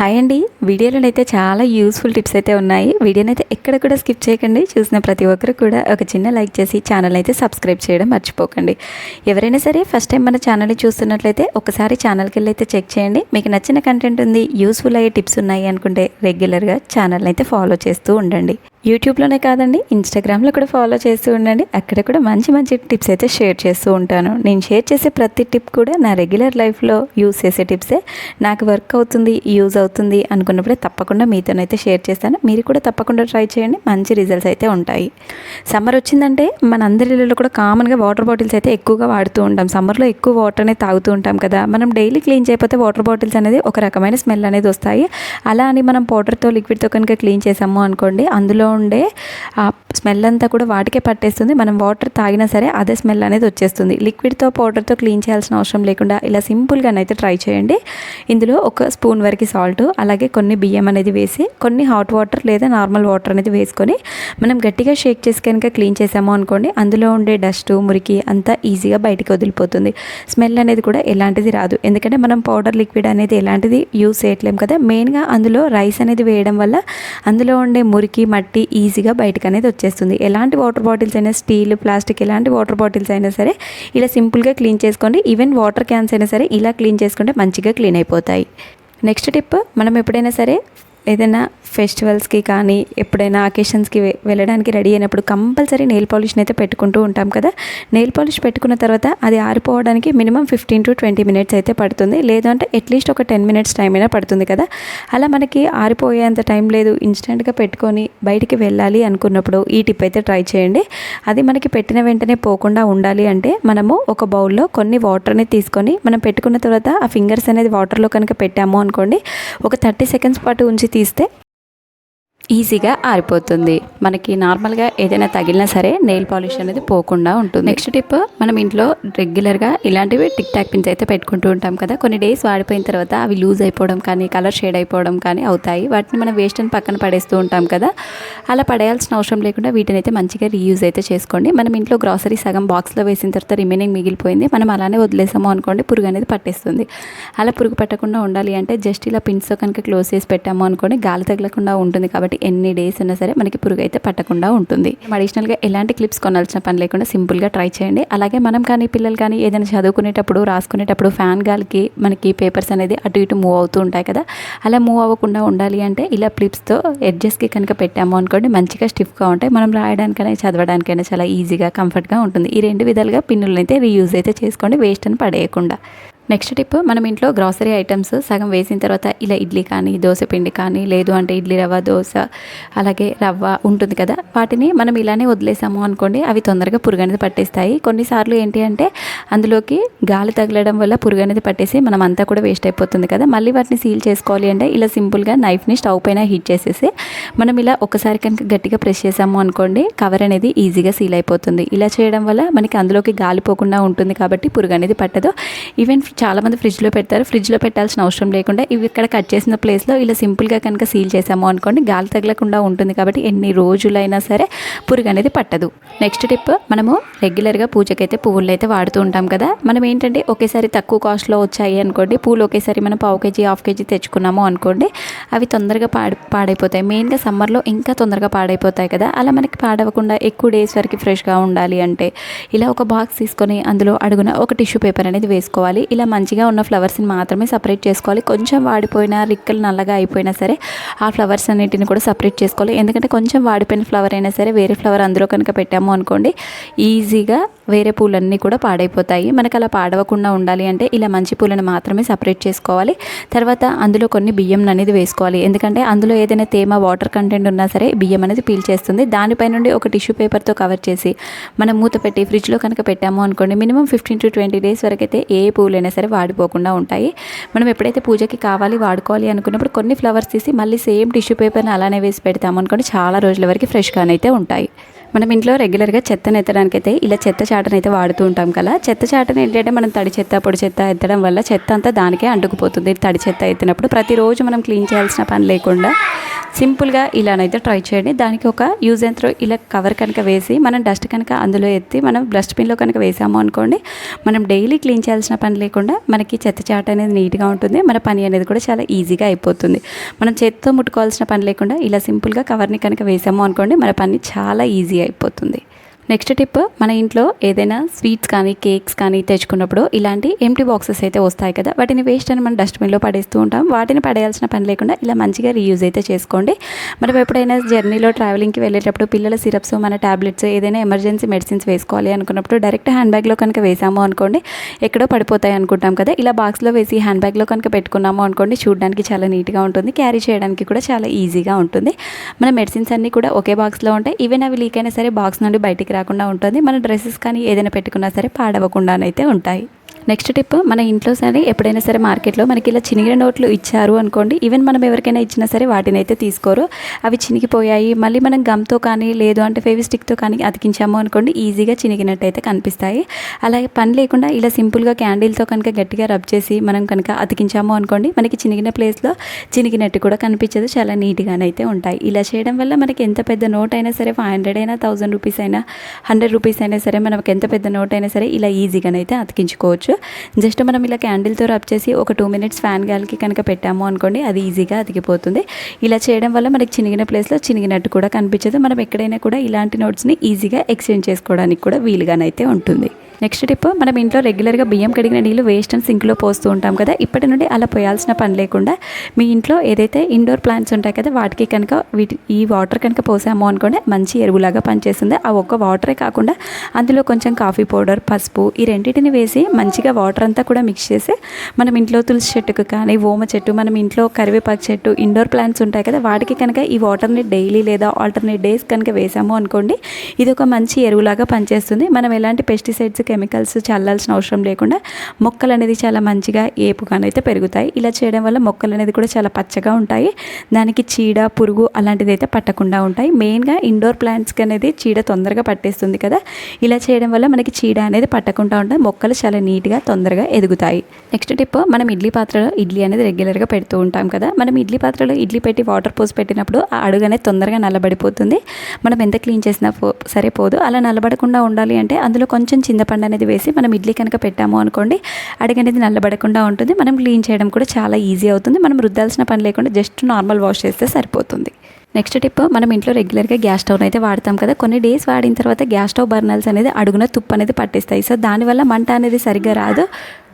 Hi అండి. వీడియోలో అయితే చాలా యూస్ఫుల్ టిప్స్ అయితే ఉన్నాయి. వీడియోని అయితే ఎక్కడ కూడా స్కిప్ చేయకండి. చూసిన ప్రతి ఒక్కరు కూడా ఒక చిన్న లైక్ చేసి ఛానల్ అయితే సబ్స్క్రైబ్ చేయడం మర్చిపోకండి. ఎవరైనా సరే ఫస్ట్ టైం మన ఛానల్ని చూస్తున్నట్లయితే ఒకసారి ఛానల్కి వెళ్ళి అయితే చెక్ చేయండి. మీకు నచ్చిన కంటెంట్ ఉంది యూస్ఫుల్ అయ్యే టిప్స్ ఉన్నాయి అనుకుంటే రెగ్యులర్గా ఛానల్ని అయితే ఫాలో చేస్తూ ఉండండి. యూట్యూబ్లోనే కాదండి ఇన్స్టాగ్రామ్లో కూడా ఫాలో చేస్తూ ఉండండి. అక్కడ కూడా మంచి మంచి టిప్స్ అయితే షేర్ చేస్తూ ఉంటాను. నేను షేర్ చేసే ప్రతి టిప్ కూడా నా రెగ్యులర్ లైఫ్లో యూస్ చేసే టిప్సే నాకు వర్క్ అవుతుంది యూజ్ అవుతుంది అనుకున్నప్పుడే తప్పకుండా మీతోనైతే షేర్ చేస్తాను. మీరు కూడా తప్పకుండా ట్రై చేయండి మంచి రిజల్ట్స్ అయితే ఉంటాయి. సమ్మర్ వచ్చిందంటే మన అందరి ఇళ్ళలో కూడా కామన్గా వాటర్ బాటిల్స్ అయితే ఎక్కువగా వాడుతూ ఉంటాం. సమ్మర్లో ఎక్కువ వాటర్ అనేది తాగుతూ ఉంటాం కదా. మనం డైలీ క్లీన్ చేయకపోతే వాటర్ బాటిల్స్ అనేది ఒక రకమైన స్మెల్ అనేది వస్తాయి. అలా అని మనం పౌడర్తో లిక్విడ్తో కనుక క్లీన్ చేసాము అనుకోండి అందులో ఉండే ఆ స్మెల్ అంతా కూడా వాటికే పట్టేస్తుంది. మనం వాటర్ తాగినా సరే అదే స్మెల్ అనేది వచ్చేస్తుంది. లిక్విడ్తో పౌడర్తో క్లీన్ చేయాల్సిన అవసరం లేకుండా ఇలా సింపుల్గానైతే ట్రై చేయండి. ఇందులో ఒక స్పూన్ వరకు సాల్ట్ అలాగే కొన్ని బియ్యం అనేది వేసి కొన్ని హాట్ వాటర్ లేదా నార్మల్ వాటర్ అనేది వేసుకొని మనం గట్టిగా షేక్ చేసి కనుక క్లీన్ చేసాము అనుకోండి అందులో ఉండే డస్ట్ మురికి అంతా ఈజీగా బయటికి వదిలిపోతుంది. స్మెల్ అనేది కూడా ఎలాంటిది రాదు. ఎందుకంటే మనం పౌడర్ లిక్విడ్ అనేది ఎలాంటిది యూస్ చేయట్లేం కదా. మెయిన్గా అందులో రైస్ అనేది వేయడం వల్ల అందులో ఉండే మురికి మట్టి ఈజీగా బయటకు అనేది వచ్చేస్తుంది. ఎలాంటి వాటర్ బాటిల్స్ అయినా స్టీల్ ప్లాస్టిక్ ఎలాంటి వాటర్ బాటిల్స్ అయినా సరే ఇలా సింపుల్గా క్లీన్ చేసుకోండి. ఈవెన్ వాటర్ క్యాన్స్ అయినా సరే ఇలా క్లీన్ చేసుకుంటే మంచిగా క్లీన్ అయిపోతాయి. నెక్స్ట్ టిప్ మనం ఎప్పుడైనా సరే ఏదైనా ఫెస్టివల్స్కి కానీ ఎప్పుడైనా అకేషన్స్కి వెళ్ళడానికి రెడీ అయినప్పుడు కంపల్సరీ నెయిల్ పాలిష్ని అయితే పెట్టుకుంటూ ఉంటాం కదా. నెయిల్ పాలిష్ పెట్టుకున్న తర్వాత అది ఆరిపోవడానికి minimum fifteen to twenty minutes అయితే పడుతుంది. లేదంటే అట్లీస్ట్ ఒక టెన్ మినిట్స్ టైం అయినా పడుతుంది కదా. అలా మనకి ఆరిపోయేంత టైం లేదు. ఇన్స్టెంట్గా పెట్టుకొని బయటికి వెళ్ళాలి అనుకున్నప్పుడు ఈ టిప్ అయితే ట్రై చేయండి. అది మనకి పెట్టిన వెంటనే పోకుండా ఉండాలి అంటే మనము ఒక బౌల్లో కొన్ని వాటర్ని తీసుకొని మనం పెట్టుకున్న తర్వాత ఆ ఫింగర్స్ అనేది వాటర్లో కనుక పెట్టాము అనుకోండి ఒక థర్టీ సెకండ్స్ పాటు ఉంచి తీస్తే ఈజీగా ఆరిపోతుంది. మనకి నార్మల్గా ఏదైనా తగిలినా సరే నెయిల్ పాలిష్ అనేది పోకుండా ఉంటుంది. నెక్స్ట్ టిప్ మనం ఇంట్లో రెగ్యులర్గా ఇలాంటివి టిక్ టాక్ పిన్స్ అయితే పెట్టుకుంటూ ఉంటాం కదా. కొన్ని డేస్ వాడిపోయిన తర్వాత అవి లూజ్ అయిపోవడం కానీ కలర్ షేడ్ అయిపోవడం కానీ అవుతాయి. వాటిని మనం వేస్ట్ అని పక్కన పడేస్తూ ఉంటాం కదా. అలా పడేయాల్సిన అవసరం లేకుండా వీటిని అయితే మంచిగా రీయూజ్ అయితే చేసుకోండి. మనం ఇంట్లో గ్రాసరీ సగం బాక్స్లో వేసిన తర్వాత రిమైనింగ్ మిగిలిపోయింది. మనం అలానే వదిలేసాము అనుకోండి పురుగు అనేది పట్టేస్తుంది. అలా పురుగు పట్టకుండా ఉండాలి అంటే జస్ట్ ఇలా పిన్స్తో కనుక క్లోజ్ చేసి పెట్టాము అనుకోండి గాలి తగలకుండా ఉంటుంది కాబట్టి ఎన్ని డేస్ ఉన్నా సరే మనకి పురుగు అయితే పట్టకుండా ఉంటుంది. అడిషనల్గా ఎలాంటి క్లిప్స్ కొనాల్సిన పని లేకుండా సింపుల్గా ట్రై చేయండి. అలాగే మనం కానీ పిల్లలు కానీ ఏదైనా చదువుకునేటప్పుడు రాసుకునేటప్పుడు ఫ్యాన్ గాలికి మనకి పేపర్స్ అనేది అటు ఇటు మూవ్ అవుతూ ఉంటాయి కదా. అలా మూవ్ అవ్వకుండా ఉండాలి అంటే ఇలా క్లిప్స్తో ఎడ్జెస్కి కనుక పెట్టాము అనుకోండి మంచిగా స్టిఫ్గా ఉంటాయి. మనం రాయడానికైనా చదవడానికైనా చాలా ఈజీగా కంఫర్ట్గా ఉంటుంది. ఈ రెండు విధాలుగా పిన్నులను అయితే రీయూజ్ అయితే చేసుకోండి వేస్ట్ అని పడేయకుండా. నెక్స్ట్ టిప్ మనం ఇంట్లో గ్రాసరీ ఐటమ్స్ సగం వేసిన తర్వాత ఇలా ఇడ్లీ కానీ దోశ పిండి కానీ లేదు అంటే ఇడ్లీ రవ్వ దోశ అలాగే రవ్వ ఉంటుంది కదా. వాటిని మనం ఇలానే వదిలేసాము అనుకోండి అవి తొందరగా పురుగు అనేది పట్టేస్తాయి. కొన్నిసార్లు ఏంటి అంటే అందులోకి గాలి తగలడం వల్ల పురుగు అనేది పట్టేసి మనం అంతా కూడా వేస్ట్ అయిపోతుంది కదా. మళ్ళీ వాటిని సీల్ చేసుకోవాలి అంటే ఇలా సింపుల్గా నైఫ్ని స్టవ్ పైన హీట్ చేసేసి మనం ఇలా ఒకసారి కనుక గట్టిగా ప్రెస్ చేసాము అనుకోండి కవర్ అనేది ఈజీగా సీల్ అయిపోతుంది. ఇలా చేయడం వల్ల మనకి అందులోకి గాలి పోకుండా ఉంటుంది కాబట్టి పురుగు అనేది పట్టదు. ఈవెన్ చాలామంది ఫ్రిడ్జ్లో పెడతారు. ఫ్రిడ్జ్లో పెట్టాల్సిన అవసరం లేకుండా ఇవి ఇక్కడ కట్ చేసిన ప్లేస్లో ఇలా సింపుల్గా కనుక సీల్ చేసాము అనుకోండి గాలి తగలకుండా ఉంటుంది కాబట్టి ఎన్ని రోజులైనా సరే పురుగు అనేది పట్టదు. నెక్స్ట్ టిప్ మనము రెగ్యులర్గా పూజకైతే పువ్వులు అయితే వాడుతూ ఉంటాం కదా. మనం ఏంటంటే ఒకేసారి తక్కువ కాస్ట్లో వచ్చాయి అనుకోండి పూలు ఒకేసారి మనం పావు కేజీ హాఫ్ కేజీ తెచ్చుకున్నాము అనుకోండి అవి తొందరగా పాడి పాడైపోతాయి. మెయిన్గా సమ్మర్లో ఇంకా తొందరగా పాడైపోతాయి కదా. అలా మనకి పాడవకుండా ఎక్కువ డేస్ వరకు ఫ్రెష్గా ఉండాలి అంటే ఇలా ఒక బాక్స్ తీసుకొని అందులో అడుగున ఒక టిష్యూ పేపర్ అనేది వేసుకోవాలి. ఇలా మంచిగా ఉన్న ఫ్లవర్స్ని మాత్రమే సపరేట్ చేసుకోవాలి. కొంచెం వాడిపోయిన రిక్కలు నల్లగా అయిపోయినా సరే ఆ ఫ్లవర్స్ అన్నిటిని కూడా సపరేట్ చేసుకోవాలి. ఎందుకంటే కొంచెం వాడిపోయిన ఫ్లవర్ అయినా సరే వేరే ఫ్లవర్ అందులో కనుక పెట్టాము అనుకోండి ఈజీగా వేరే పూలన్నీ కూడా పాడైపోతాయి. మనకు అలా పాడవకుండా ఉండాలి అంటే ఇలా మంచి పూలను మాత్రమే సపరేట్ చేసుకోవాలి. తర్వాత అందులో కొన్ని బియ్యం అనేది వేసుకోవాలి. ఎందుకంటే అందులో ఏదైనా తేమ వాటర్ కంటెంట్ ఉన్నా సరే బియ్యం అనేది పీల్ చేస్తుంది. దానిపై నుండి ఒక టిష్యూ పేపర్తో కవర్ చేసి మనం మూత పెట్టి ఫ్రిడ్జ్లో కనుక పెట్టాము అనుకోండి minimum fifteen to twenty days వరకు అయితే ఏ పూలైనా సరే వాడిపోకుండా ఉంటాయి. మనం ఎప్పుడైతే పూజకి కావాలి వాడుకోవాలి అనుకున్నప్పుడు కొన్ని ఫ్లవర్స్ తీసి మళ్ళీ సేమ్ టిష్యూ పేపర్ని అలానే వేసి పెడతాము అనుకోండి చాలా రోజుల వరకు ఫ్రెష్గానైతే ఉంటాయి. మనం ఇంట్లో రెగ్యులర్గా చెత్తను ఎత్తడానికి అయితే ఇలా చెత్త చాటను అయితే వాడుతూ ఉంటాం కదా. చెత్త చాటను ఏంటంటే మనం తడి చెత్త పొడి చెత్త ఎత్తడం వల్ల చెత్త అంతా దానికే అంటుకుపోతుంది. తడి చెత్త ఎత్తినప్పుడు ప్రతిరోజు మనం క్లీన్ చేయాల్సిన పని లేకుండా సింపుల్గా ఇలానైతే ట్రై చేయండి. దానికి ఒక యూజ్ అండ్ త్రో ఇలా కవర్ కనుక వేసి మనం డస్ట్ కనుక అందులో ఎత్తి మనం డస్ట్బిన్లో కనుక వేసాము అనుకోండి మనం డైలీ క్లీన్ చేయాల్సిన పని లేకుండా మనకి చెత్త చాట అనేది నీట్గా ఉంటుంది. మన పని అనేది కూడా చాలా ఈజీగా అయిపోతుంది. మనం చేతితో ముట్టుకోవాల్సిన పని లేకుండా ఇలా సింపుల్గా కవర్ని కనుక వేసాము అనుకోండి మన పని చాలా ఈజీ అయిపోతుంది. నెక్స్ట్ టిప్ మన ఇంట్లో ఏదైనా స్వీట్స్ కానీ కేక్స్ కానీ తెచ్చుకున్నప్పుడు ఇలాంటి ఎంటీ బాక్సెస్ అయితే వస్తాయి కదా. వాటిని వేస్ట్ అని మనం డస్ట్బిన్లో పడేస్తూ ఉంటాం. వాటిని పడేయాల్సిన పని లేకుండా ఇలా మంచిగా రీయూజ్ అయితే చేసుకోండి. మనం ఎప్పుడైనా జర్నీలో ట్రావెలింగ్కి వెళ్ళేటప్పుడు పిల్లల సిరప్స్ మన టాబ్లెట్స్ ఏదైనా ఎమర్జెన్సీ మెడిసిన్స్ వేసుకోవాలి అనుకున్నప్పుడు డైరెక్ట్ హ్యాండ్ బ్యాగ్లో కనుక వేసాము అనుకోండి ఎక్కడో పడిపోతాయి అనుకుంటాం కదా. ఇలా బాక్స్లో వేసి హ్యాండ్ బ్యాగ్లో కనుక పెట్టుకున్నాము అనుకోండి చూడడానికి చాలా నీట్గా ఉంటుంది. క్యారీ చేయడానికి కూడా చాలా ఈజీగా ఉంటుంది. మన మెడిసిన్స్ అన్నీ కూడా ఒకే బాక్స్లో ఉంటాయి. ఈవెన్ అవి లీక్ అయినా సరే బాక్స్ నుండి బయటికి రాకుండా ఉంటుంది. మన డ్రెస్సెస్ కానీ ఏదైనా పెట్టుకున్నా సరే పాడవకుండానైతే ఉంటాయి. నెక్స్ట్ టిప్ మన ఇంట్లో సరే ఎప్పుడైనా సరే మార్కెట్లో మనకి ఇలా చినిగిన నోట్లు ఇచ్చారు అనుకోండి ఈవెన్ మనం ఎవరికైనా ఇచ్చినా సరే వాటిని అయితే తీసుకోరు. అవి చినిగిపోయాయి మళ్ళీ మనం గమ్తో కానీ లేదు అంటే ఫేవిస్టిక్తో కానీ అతికించాము అనుకోండి ఈజీగా చినిగినట్టు అయితే కనిపిస్తాయి. అలాగే పని లేకుండా ఇలా సింపుల్గా క్యాండిల్తో కనుక గట్టిగా రబ్ చేసి మనం కనుక అతికించాము అనుకోండి మనకి చినిగిన ప్లేస్లో చినిగినట్టు కూడా కనిపించదు చాలా నీట్గానైతే ఉంటాయి. ఇలా చేయడం వల్ల మనకి ఎంత పెద్ద నోట్ అయినా సరే ఫైవ్ హండ్రెడ్ అయినా థౌసండ్ రూపీస్ అయినా హండ్రెడ్ రూపీస్ అయినా సరే మనకి ఎంత పెద్ద నోట్ అయినా సరే ఇలా ఈజీగానైతే అతికించుకోవచ్చు. జస్ట్ మనం ఇలా క్యాండిల్తో రబ్ చేసి ఒక టూ మినిట్స్ ఫ్యాన్ గాలికి కనుక పెట్టాము అనుకోండి అది ఈజీగా అతికిపోతుంది. ఇలా చేయడం వల్ల మనకి చినిగిన ప్లేస్లో చినిగినట్టు కూడా కనిపించదు. మనం ఎక్కడైనా కూడా ఇలాంటి నోట్స్ని ఈజీగా ఎక్స్చేంజ్ చేసుకోవడానికి కూడా వీలుగానైతే ఉంటుంది. నెక్స్ట్ టిప్ మనం ఇంట్లో రెగ్యులర్గా బియ్యం కడిగిన నీళ్ళు వేస్ట్ అండ్ సింక్లో పోస్తూ ఉంటాం కదా ఇప్పటి నుండి అలా పోయాల్సిన పని లేకుండా మీ ఇంట్లో ఏదైతే ఇండోర్ ప్లాంట్స్ ఉంటాయి కదా వాటికి కనుక వీటి ఈ వాటర్ కనుక పోసాము అనుకోండి మంచి ఎరువులాగా పనిచేస్తుంది. ఆ ఒక్క వాటరే కాకుండా అందులో కొంచెం కాఫీ పౌడర్ పసుపు ఈ రెండింటిని వేసి మంచిగా వాటర్ అంతా కూడా మిక్స్ చేసి మనం ఇంట్లో తులసి చెట్టుకు కానీ ఓమ చెట్టు మనం ఇంట్లో కరివేపాకు చెట్టు ఇండోర్ ప్లాంట్స్ ఉంటాయి కదా వాటికి కనుక ఈ వాటర్ని డైలీ లేదా ఆల్టర్నేట్ డేస్ కనుక వేసాము అనుకోండి ఇది ఒక మంచి ఎరువులాగా పనిచేస్తుంది. మనం ఎలాంటి పెస్టిసైడ్స్ కెమికల్స్ చల్లాల్సిన అవసరం లేకుండా మొక్కలు అనేది చాలా మంచిగా ఏపుగానైతే పెరుగుతాయి. ఇలా చేయడం వల్ల మొక్కలు అనేది కూడా చాలా పచ్చగా ఉంటాయి. దానికి చీడ పురుగు అలాంటిది అయితే పట్టకుండా ఉంటాయి. మెయిన్గా ఇండోర్ ప్లాంట్స్కి అనేది చీడ తొందరగా పట్టేస్తుంది కదా. ఇలా చేయడం వల్ల మనకి చీడ అనేది పట్టకుండా ఉంటాయి మొక్కలు చాలా నీట్గా తొందరగా ఎదుగుతాయి. నెక్స్ట్ టిప్ మనం ఇడ్లీ పాత్రలో ఇడ్లీ అనేది రెగ్యులర్గా పెడుతూ ఉంటాం కదా. మనం ఇడ్లీ పాత్రలో ఇడ్లీ పెట్టి వాటర్ పోసి పెట్టినప్పుడు ఆ అడుగు అనేది తొందరగా నల్లబడిపోతుంది. మనం ఎంత క్లీన్ చేసినా సరే పోదు అలా నల్లబడకుండా ఉండాలి అంటే అందులో కొంచెం చింతపండు అనేది వేసి మనం ఇడ్లీ కనుక పెట్టాము అనుకోండి అడుగు అనేది నల్లబడకుండా ఉంటుంది. మనం క్లీన్ చేయడం కూడా చాలా ఈజీ అవుతుంది. మనం రుద్దాల్సిన పని లేకుండా జస్ట్ నార్మల్ వాష్ చేస్తే సరిపోతుంది. నెక్స్ట్ టిప్ మనం ఇంట్లో రెగ్యులర్గా గ్యాస్ స్టవ్ అయితే వాడతాం కదా. కొన్ని డేస్ వాడిన తర్వాత గ్యాస్ స్టవ్ బర్నల్స్ అనేది అడుగున తుప్పు అనేది పట్టేస్తాయి. సో దానివల్ల మంట అనేది సరిగ్గా రాదు.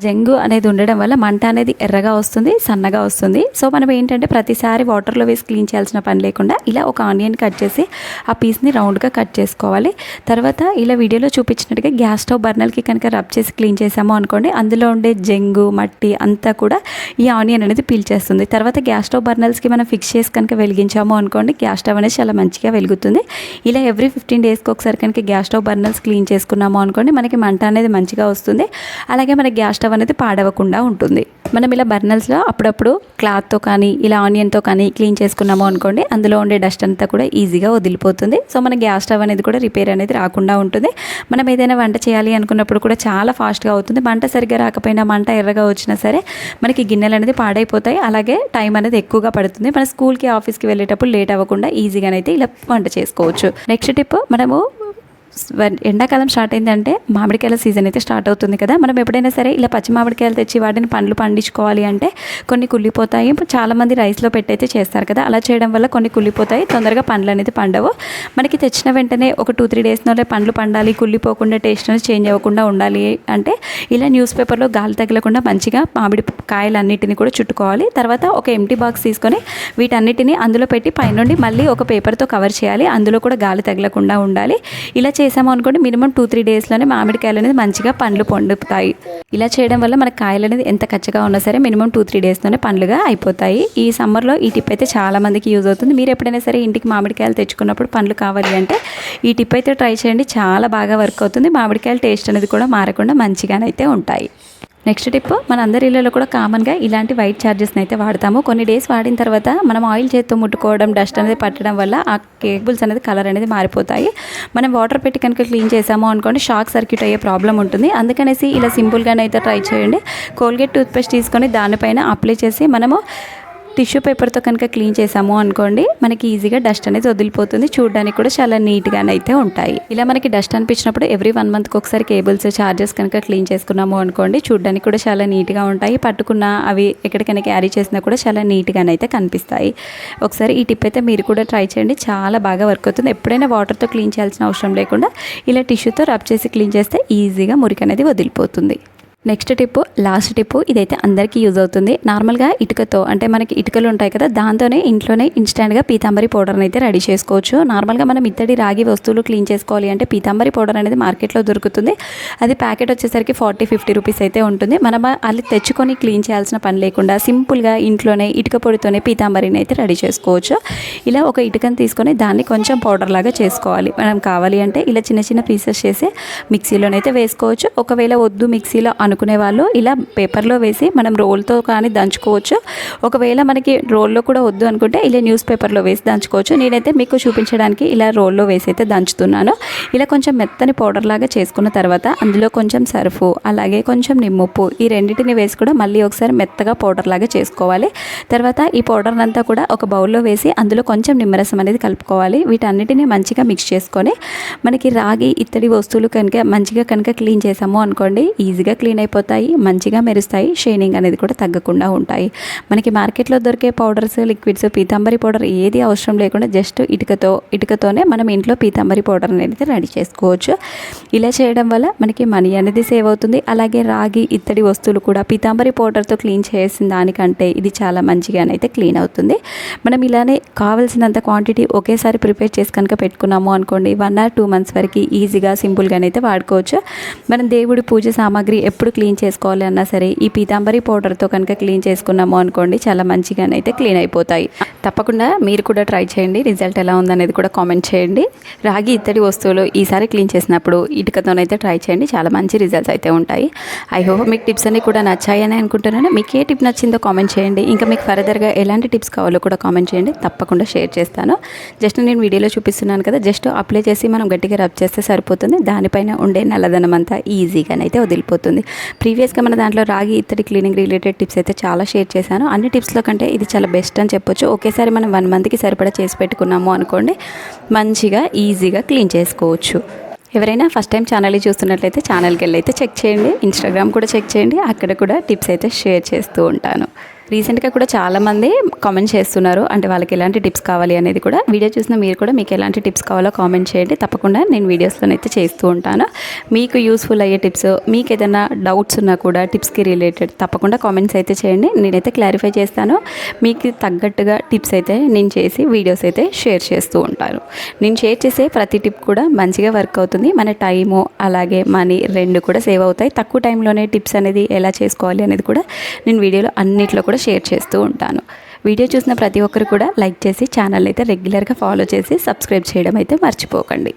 జంగు అనేది ఉండడం వల్ల మంట అనేది ఎర్రగా వస్తుంది సన్నగా వస్తుంది. సో మనం ఏంటంటే ప్రతిసారి వాటర్లో వేసి క్లీన్ చేయాల్సిన పని లేకుండా ఇలా ఒక ఆనియన్ కట్ చేసి ఆ పీస్ని రౌండ్గా కట్ చేసుకోవాలి. తర్వాత ఇలా వీడియోలో చూపించినట్టుగా గ్యాస్ స్టవ్ బర్నర్కి కనుక రబ్ చేసి క్లీన్ చేసాము అనుకోండి అందులో ఉండే జంగు మట్టి అంతా కూడా ఈ ఆనియన్ అనేది పీల్చేస్తుంది తర్వాత గ్యాస్ స్టవ్ బర్నర్స్కి మనం ఫిక్స్ చేసి కనుక వెలిగించాము అనుకోండి గ్యాస్ స్టవ్ అనేది చాలా మంచిగా వెలుగుతుంది. ఇలా ఎవ్రీ ఫిఫ్టీన్ డేస్కి ఒకసారి కనుక గ్యాస్ స్టవ్ బర్నర్స్ క్లీన్ చేసుకున్నాము అనుకోండి మనకి మంట అనేది మంచిగా వస్తుంది. అలాగే మన గ్యాస్ మొత్తం అనేది పాడవకుండా ఉంటుంది. మనం ఇలా బర్నల్స్లో అప్పుడప్పుడు క్లాత్తో కానీ ఇలా ఆనియన్తో కానీ క్లీన్ చేసుకున్నాము అనుకోండి అందులో ఉండే డస్ట్ అంతా కూడా ఈజీగా వదిలిపోతుంది. సో మన గ్యాస్ స్టవ్ అనేది కూడా రిపేర్ అనేది రాకుండా ఉంటుంది. మనం ఏదైనా వంట చేయాలి అనుకున్నప్పుడు కూడా చాలా ఫాస్ట్గా అవుతుంది. మంట సరిగ్గా రాకపోయినా మంట ఎర్రగా వచ్చినా సరే మనకి గిన్నెలు అనేది పాడైపోతాయి. అలాగే టైం అనేది ఎక్కువగా పడుతుంది. మన స్కూల్కి ఆఫీస్కి వెళ్ళేటప్పుడు లేట్ అవ్వకుండా ఈజీగానైతే ఇలా వంట చేసుకోవచ్చు. నెక్స్ట్ టిప్ మనము ఎండాకాలం స్టార్ట్ అయిందంటే మామిడికాయల సీజన్ అయితే స్టార్ట్ అవుతుంది కదా. మనం ఎప్పుడైనా సరే ఇలా పచ్చి మామిడికాయలు తెచ్చి వాటిని పండ్లు పండించుకోవాలి అంటే కొన్ని కుళ్ళిపోతాయి. చాలామంది రైస్లో పెట్టయితే చేస్తారు కదా. అలా చేయడం వల్ల కొన్ని కుళ్ళిపోతాయి. తొందరగా పండ్లు అనేది పండవు. మనకి తెచ్చిన వెంటనే ఒక టూ త్రీ డేస్లోనే పండ్లు పండాలి. కుళ్ళిపోకుండా టేస్ట్ అనేది చేంజ్ అవ్వకుండా ఉండాలి అంటే ఇలా న్యూస్ పేపర్లో గాలి తగలకుండా మంచిగా మామిడి కాయలన్నిటిని కూడా చుట్టుకోవాలి. తర్వాత ఒక ఎంటీ బాక్స్ తీసుకొని వీటన్నిటిని అందులో పెట్టి పైనుండి మళ్ళీ ఒక పేపర్తో కవర్ చేయాలి. అందులో కూడా గాలి తగలకుండా ఉండాలి. ఇలా చేసాము అనుకోండి మినిమం టూ త్రీ డేస్లోనే మామిడికాయలు అనేది మంచిగా పండ్లు పండుతాయి. ఇలా చేయడం వల్ల మన కాయలు అనేది ఎంత కచ్చగా ఉన్నా సరే మినిమం టూ త్రీ డేస్లోనే పండ్లుగా అయిపోతాయి. ఈ సమ్మర్లో ఈ టిప్ అయితే చాలా మందికి యూజ్ అవుతుంది. మీరు ఎప్పుడైనా సరే ఇంటికి మామిడికాయలు తెచ్చుకున్నప్పుడు పండ్లు కావాలి అంటే ఈ టిప్ అయితే ట్రై చేయండి. చాలా బాగా వర్క్ అవుతుంది. మామిడికాయల టేస్ట్ అనేది కూడా మారకుండా మంచిగానైతే ఉంటాయి. నెక్స్ట్ టిప్ మన అందరి ఇళ్ళలో కూడా కామన్గా ఇలాంటి వైట్ చార్జెస్ని అయితే వాడతాము. కొన్ని డేస్ వాడిన తర్వాత మనం ఆయిల్ చేత్తో ముట్టుకోవడం డస్ట్ అనేది పట్టడం వల్ల ఆ కేబుల్స్ అనేది కలర్ అనేది మారిపోతాయి. మనం వాటర్ పెట్టి కనుక క్లీన్ చేసాము అనుకోండి షాక్ సర్క్యూట్ అయ్యే ప్రాబ్లం ఉంటుంది. అందుకనేసి ఇలా సింపుల్గానే అయితే ట్రై చేయండి. కోల్గేట్ టూత్పేస్ట్ తీసుకొని దానిపైన అప్లై చేసి మనము టిష్యూ పేపర్తో కనుక క్లీన్ చేసాము అనుకోండి మనకి ఈజీగా డస్ట్ అనేది వదిలిపోతుంది. చూడడానికి కూడా చాలా నీట్గానే అయితే ఉంటాయి. ఇలా మనకి డస్ట్ అనిపించినప్పుడు ఎవ్రీ వన్ మంత్కి ఒకసారి కేబుల్స్ చార్జెస్ కనుక క్లీన్ చేసుకున్నాము అనుకోండి చూడడానికి కూడా చాలా నీట్గా ఉంటాయి. పట్టుకున్న అవి ఎక్కడికైనా క్యారీ చేసినా కూడా చాలా నీట్గానే అయితే కనిపిస్తాయి. ఒకసారి ఈ టిప్ అయితే మీరు కూడా ట్రై చేయండి. చాలా బాగా వర్క్ అవుతుంది. ఎప్పుడైనా వాటర్తో క్లీన్ చేయాల్సిన అవసరం లేకుండా ఇలా టిష్యూతో రబ్ చేసి క్లీన్ చేస్తే ఈజీగా మురికి అనేది వదిలిపోతుంది. నెక్స్ట్ టిప్ లాస్ట్ టిప్ ఇదైతే అందరికీ యూజ్ అవుతుంది. నార్మల్గా ఇటుకతో అంటే మనకి ఇటుకలు ఉంటాయి కదా దాంతోనే ఇంట్లోనే ఇన్స్టెంట్గా పీతాంబరి పౌడర్ని అయితే రెడీ చేసుకోవచ్చు. నార్మల్గా మనం ఇత్తడి రాగి వస్తువులు క్లీన్ చేసుకోవాలి అంటే పీతాంబరి పౌడర్ అనేది మార్కెట్లో దొరుకుతుంది. అది ప్యాకెట్ వచ్చేసరికి ఫార్టీ ఫిఫ్టీ రూపీస్ అయితే ఉంటుంది. మనం అది తెచ్చుకొని క్లీన్ చేయాల్సిన పని లేకుండా సింపుల్గా ఇంట్లోనే ఇటుక పొడితోనే పీతాంబరిని అయితే రెడీ చేసుకోవచ్చు. ఇలా ఒక ఇటుకని తీసుకొని దాన్ని కొంచెం పౌడర్ లాగా చేసుకోవాలి. మనం కావాలి అంటే ఇలా చిన్న చిన్న పీసెస్ చేసి మిక్సీలోనైతే వేసుకోవచ్చు. ఒకవేళ వద్దు మిక్సీలో అనుకునే వాళ్ళు ఇలా పేపర్లో వేసి మనం రోల్తో కానీ దంచుకోవచ్చు. ఒకవేళ మనకి రోల్లో కూడా వద్దు అనుకుంటే ఇలా న్యూస్ పేపర్లో వేసి దంచుకోవచ్చు. నేనైతే మీకు చూపించడానికి ఇలా రోల్లో వేసి అయితే దంచుతున్నాను. ఇలా కొంచెం మెత్తని పౌడర్ లాగా చేసుకున్న తర్వాత అందులో కొంచెం సర్ఫు అలాగే కొంచెం నిమ్మప్పు ఈ రెండింటిని వేసి కూడా మళ్ళీ ఒకసారి మెత్తగా పౌడర్ లాగా చేసుకోవాలి. తర్వాత ఈ పౌడర్ అంతా కూడా ఒక బౌల్లో వేసి అందులో కొంచెం నిమ్మరసం అనేది కలుపుకోవాలి. వీటన్నిటిని మంచిగా మిక్స్ చేసుకొని మనకి రాగి ఇత్తడి వస్తువులు కనుక మంచిగా కనుక క్లీన్ చేసాము అనుకోండి ఈజీగా క్లీన్ అయిపోతాయి మంచిగా మెరుస్తాయి షైనింగ్ అనేది కూడా తగ్గకుండా ఉంటాయి. మనకి మార్కెట్లో దొరికే పౌడర్స్ లిక్విడ్స్ పీతాంబరి పౌడర్ ఏది అవసరం లేకుండా జస్ట్ ఇటుకతో ఇటుకతోనే మనం ఇంట్లో పీతాంబరి పౌడర్ అనేది రెడీ చేసుకోవచ్చు. ఇలా చేయడం వల్ల మనకి మనీ అనేది సేవ్ అవుతుంది. అలాగే రాగి ఇత్తడి వస్తువులు కూడా పీతాంబరి పౌడర్తో క్లీన్ చేసిన దానికంటే ఇది చాలా మంచిగానైతే క్లీన్ అవుతుంది. మనం ఇలానే కావాల్సినంత క్వాంటిటీ ఒకేసారి ప్రిపేర్ చేసి కనుక పెట్టుకున్నాము అనుకోండి వన్ ఆర్ టూ మంత్స్ వరకు ఈజీగా సింపుల్గానైతే వాడుకోవచ్చు. మనం దేవుడి పూజ సామాగ్రి ఎప్పుడు క్లీన్ చేసుకోవాలి అన్నా సరే ఈ పీతాంబరి పౌడర్తో కనుక క్లీన్ చేసుకున్నాము అనుకోండి చాలా మంచిగానైతే క్లీన్ అయిపోతాయి. తప్పకుండా మీరు కూడా ట్రై చేయండి రిజల్ట్ ఎలా ఉందనేది కూడా కామెంట్ చేయండి. రాగి ఇత్తడి వస్తువులు ఈసారి క్లీన్ చేసినప్పుడు ఇటుకతోనైతే ట్రై చేయండి చాలా మంచి రిజల్ట్స్ అయితే ఉంటాయి. ఐ హోప్ మీకు టిప్స్ అన్ని కూడా నచ్చాయని అనుకుంటున్నాను. మీకు ఏ టిప్ నచ్చిందో కామెంట్ చేయండి. ఇంకా మీకు ఫర్దర్గా ఎలాంటి టిప్స్ కావాలో కూడా కామెంట్ చేయండి తప్పకుండా షేర్ చేస్తాను. జస్ట్ నేను వీడియోలో చూపిస్తున్నాను కదా జస్ట్ అప్లై చేసి మనం గట్టిగా రబ్ చేస్తే సరిపోతుంది. దానిపైన ఉండే నల్లదనం అంతా ఈజీగానైతే వదిలిపోతుంది. ప్రీవియస్గా మన దాంట్లో రాగి ఇత్తడి క్లీనింగ్ రిలేటెడ్ టిప్స్ అయితే చాలా షేర్ చేశాను. అన్ని టిప్స్లో కంటే ఇది చాలా బెస్ట్ అని చెప్పొచ్చు. ఒకేసారి మనం వన్ మంత్కి సరిపడా చేసి పెట్టుకున్నాము అనుకోండి మంచిగా ఈజీగా క్లీన్ చేసుకోవచ్చు. ఎవరైనా ఫస్ట్ టైం ఛానల్ చూస్తున్నట్లయితే ఛానల్కి వెళ్ళి అయితే చెక్ చేయండి. ఇన్స్టాగ్రామ్ కూడా చెక్ చేయండి. అక్కడ కూడా టిప్స్ అయితే షేర్ చేస్తూ ఉంటాను. రీసెంట్గా కూడా చాలామంది కామెంట్ చేస్తున్నారు. అంటే వాళ్ళకి ఎలాంటి టిప్స్ కావాలి అనేది కూడా. వీడియో చూసిన మీరు కూడా మీకు ఎలాంటి టిప్స్ కావాలో కామెంట్ చేయండి. తప్పకుండా నేను వీడియోస్లోనైతే చేస్తూ ఉంటాను. మీకు యూస్ఫుల్ అయ్యే టిప్స్ మీకు ఏదైనా డౌట్స్ ఉన్నా కూడా టిప్స్కి రిలేటెడ్ తప్పకుండా కామెంట్స్ అయితే చేయండి. నేనైతే క్లారిఫై చేస్తాను. మీకు తగ్గట్టుగా టిప్స్ అయితే నేను చేసి వీడియోస్ అయితే షేర్ చేస్తూ ఉంటాను. నేను షేర్ చేసే ప్రతి టిప్ కూడా మంచిగా వర్క్ అవుతుంది. మన టైము అలాగే మనీ రెండు కూడా సేవ్ అవుతాయి. తక్కువ టైంలోనే టిప్స్ అనేది ఎలా చేసుకోవాలి అనేది కూడా నేను వీడియోలో అన్నిట్లో కూడా కూడా షేర్ చేస్తూ ఉంటాను. వీడియో చూసిన ప్రతి ఒక్కరు కూడా లైక్ చేసి ఛానల్ అయితే రెగ్యులర్గా ఫాలో చేసి సబ్స్క్రైబ్ చేయడం అయితే మర్చిపోకండి.